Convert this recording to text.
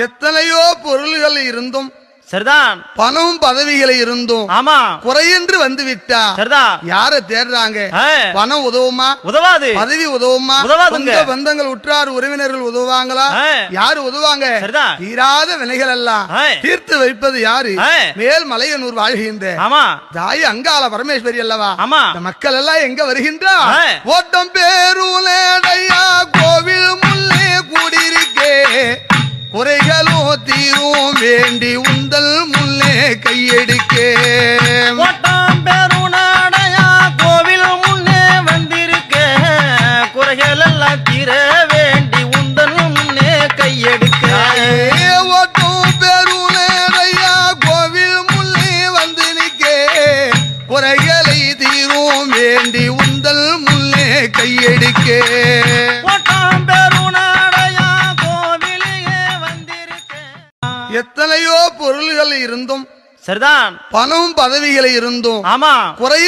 எத்தனையோ பொருள்கள் இருந்தும் சரிதான். பணம் பதவிகளை இருந்தும் ஆமா. குறையின்றி வந்து விட்டா சரிதான். யார தேடுறாங்க? பணம் உதவுமா? உதவாது. பதவி உதவுமா? உதவாதுங்க. பந்தங்கள் உற்றார் உறவினர்கள் உதவுவாங்களா. யாரு உதவுவாங்க சரிதான். தீராத வினைகள் எல்லாம். தீர்த்து வைப்பது யாரு. மேல் மலையனூர் வாழ்கின்ற ஆமா. தாய் அங்காள பரமேஸ்வரி அல்லவா? ஆமா. இந்த மக்கள் எல்லாம் எங்க வருகின்றா. ஓட்டம் பேருலேடையா குறைகளோ தீரும் வேண்டி உந்தல் முள்ளே கையெடுக்கே. ஓட்டம் பெருநாடையா கோவில் முன்னே வந்திருக்க. குறைகள் எல்லாம் தீர வேண்டி உந்தன் முன்னே கையெடுக்க. ஓட்டம் பேருலேடையா கோவில் முள்ளே வந்து நிற்கே. குறைகளை தீரும் வேண்டி உந்தல் கையெடுக்கே. எத்தனையோ பொருள்கள் இருந்தும் சரிதான். பணம் பதவிகளை இருந்தும் ஆமா. குறை